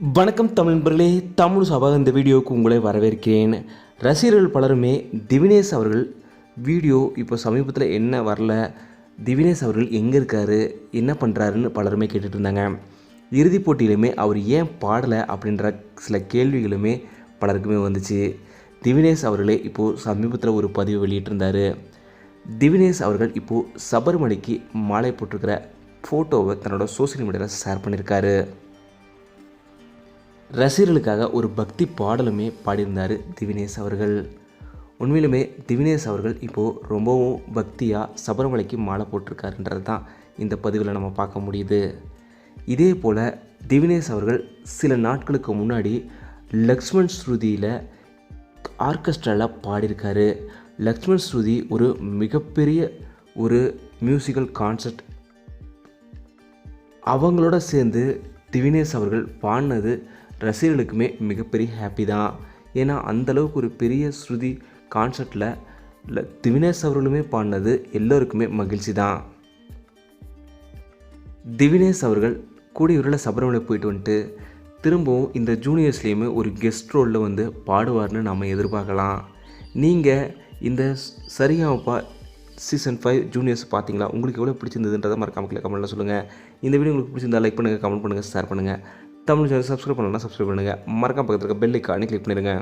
வணக்கம் தமிழ் நண்பர்களே தமிழ் சபா இந்த வீடியோவுக்கு உங்களை வரவேற்கிறேன். ரசிகர்கள் பலருமே திவினேஷ் அவர்கள் வீடியோ இப்போ சமீபத்தில் என்ன வரல திவினேஷ் அவர்கள் எங்கே இருக்காரு என்ன பண்ணுறாருன்னு பலருமே கேட்டுட்டு இருந்தாங்க. இறுதிப் போட்டியிலுமே அவர் ஏன் பாடலை அப்படின்ற சில கேள்விகளுமே பலருக்குமே வந்துச்சு. திவினேஷ் அவர்களே இப்போது சமீபத்தில் ஒரு பதிவு வெளியிட்டிருந்தார். திவினேஷ் அவர்கள் இப்போது சபரிமலைக்கு மாலை போட்டிருக்கிற ஃபோட்டோவை தன்னோட சோஷியல் மீடியாவில் ஷேர் பண்ணியிருக்காரு ரசிகர்களுக்காக ஒரு பக்தி பாடலுமே பாடியிருந்தார் திவினேஷ் அவர்கள். உண்மையிலுமே திவினேஷ் அவர்கள் இப்போது ரொம்பவும் பக்தியாக சபரிமலைக்கு மாலை போட்டிருக்காருன்றது தான் இந்த பதிவில் நம்ம பார்க்க முடியுது. இதே போல் திவினேஷ் அவர்கள் சில நாட்களுக்கு முன்னாடி லக்ஷ்மண் ஸ்ருதியில் ஆர்கெஸ்ட்ராவில் பாடியிருக்காரு. லக்ஷ்மண் ஸ்ருதி ஒரு மிகப்பெரிய ஒரு மியூசிக்கல் கான்சர்ட் அவங்களோட சேர்ந்து திவினேஷ் அவர்கள் பாடினது ரசிகர்களுக்குமே மிகப்பெரிய ஹாப்பி தான். ஏன்னா அந்தளவுக்கு ஒரு பெரிய ஸ்ருதி கான்சர்ட்டில் திவினேஷ் அவர்களுமே பாடினது எல்லோருக்குமே மகிழ்ச்சி தான். திவினேஷ் அவர்கள் கூடிய விரைவில் சபரிமலை போயிட்டு வந்துட்டு திரும்பவும் இந்த ஜூனியர்ஸ்லேயுமே ஒரு கெஸ்ட் ரோலில் வந்து பாடுவார்னு நம்ம எதிர்பார்க்கலாம். நீங்கள் இந்த சரியாப்பா சீசன் ஃபைவ் ஜூனியர்ஸ் பார்த்தீங்களா உங்களுக்கு எவ்வளோ பிடிச்சிருந்ததுன்றதை மறக்காம கமெண்ட்டில் சொல்லுங்கள் இந்த வீடியோ உங்களுக்கு பிடிச்சிருந்தா லைக் பண்ணுங்கள் கமெண்ட் பண்ணுங்கள் ஷேர் பண்ணுங்கள் தமிழ் சேனல் சப்ஸ்கிரைப் பண்ணலாம் சப்ஸ்கிரைப் பண்ணுங்கள் மறக்காம பக்கத்தில் இருக்க பெல் ஐக்கானே கிளிக் பண்ணிடுங்க.